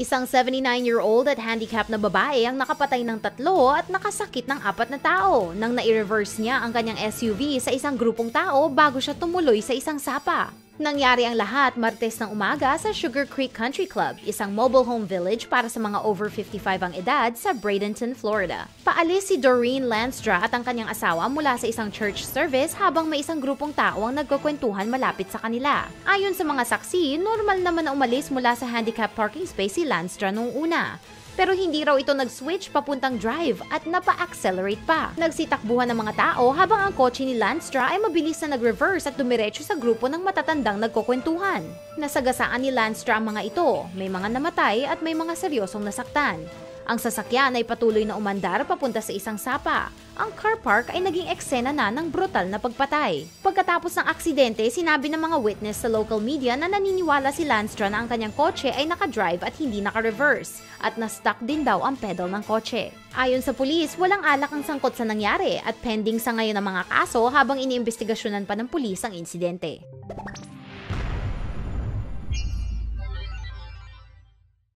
Isang 79-year-old at handicapped na babae ang nakapatay ng tatlo at nakasakit ng apat na tao nang nai-reverse niya ang kanyang SUV sa isang grupong tao bago siya tumuloy sa isang sapa. Nangyari ang lahat Martes ng umaga sa Sugar Creek Country Club, isang mobile home village para sa mga over 55 ang edad sa Bradenton, Florida. Paalis si Doreen Lanstra at ang kanyang asawa mula sa isang church service habang may isang grupong tao ang nagkukwentuhan malapit sa kanila. Ayon sa mga saksi, normal naman na umalis mula sa handicap parking space si Lanstra noong una. Pero hindi raw ito nag-switch papuntang drive at napa-accelerate pa. Nagsitakbuhan ng mga tao habang ang kotse ni Lanstra ay mabilis na nag-reverse at dumiretso sa grupo ng matatandang nagkukwentuhan. Nasagasaan ni Lanstra ang mga ito, may mga namatay at may mga seryosong nasaktan. Ang sasakyan ay patuloy na umandar papunta sa isang sapa. Ang car park ay naging eksena na ng brutal na pagpatay. Pagkatapos ng aksidente, sinabi ng mga witness sa local media na naniniwala si Lanstra na ang kanyang kotse ay nakadrive at hindi naka-reverse at na-stuck din daw ang pedal ng kotse. Ayon sa pulis, walang alak ang sangkot sa nangyari at pending sa ngayon ang mga kaso habang iniimbestigasyonan pa ng pulis ang insidente.